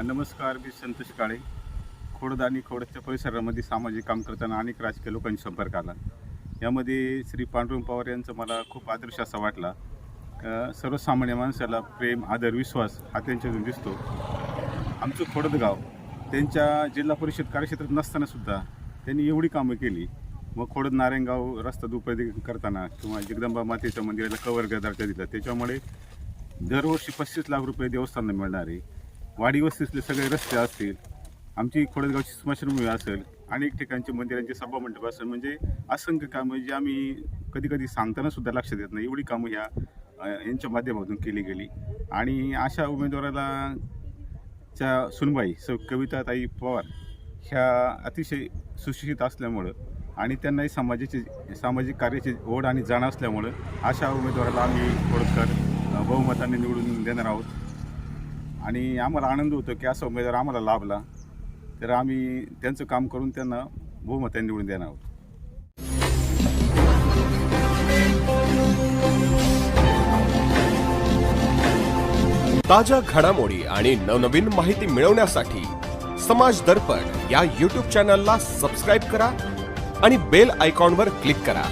नमस्कार मी संतोष काळे. खोडद आणि खोडदच्या परिसरामध्ये सामाजिक काम करताना अनेक राजकीय लोकांशी संपर्क आला. यामध्ये श्री पांडुरंग पवार यांचं मला खूप आदर्श असा वाटला. सर्वसामान्य माणसाला प्रेम आदर विश्वास हा त्यांच्यातून दिसतो. आमचं खोडद गाव त्यांच्या जिल्हा परिषद कार्यक्षेत्रात नसतानासुद्धा त्यांनी एवढी कामं केली. मग खोडद नारायणगाव रस्ता दुपरी करताना किंवा जगदंबा मातेच्या मंदिराला कवर दर्जा दिला. त्याच्यामुळे दरवर्षी पस्तीस लाख रुपये देवस्थानला मिळणार आहे वाडी वस्तीतले सगळे रस्ते असतील आमची खोडदगावची स्मशानभूमी असेल अनेक ठिकाणचे मंदिरांचे सभामंडप असेल म्हणजे असंख्य कामं जी आम्ही कधी कधी सांगताना सुद्धा लक्षात येत नाही. एवढी कामं ह्या यांच्या माध्यमातून केली गेली. आणि अशा उमेदवाराला च्या सुनबाई स कविताताई पवार ह्या अतिशय सुशिक्षित असल्यामुळं आणि त्यांनाही समाजाची सामाजिक कार्याची ओढ आणि जाण असल्यामुळं अशा उमेदवाराला आम्ही खोडकर बहुमताने निवडून देणार आहोत. आणि आम्हाला आनंद होतो की असा उमेदवार आम्हाला लाभला. तर आम्ही त्यांचं काम करून त्यांना बहुमताने निवडून देणार आहोत. ताज्या घडामोडी आणि नवनवीन माहिती मिळवण्यासाठी समाज दर्पण या युट्यूब चॅनलला सबस्क्राईब करा आणि बेल आयकॉनवर क्लिक करा.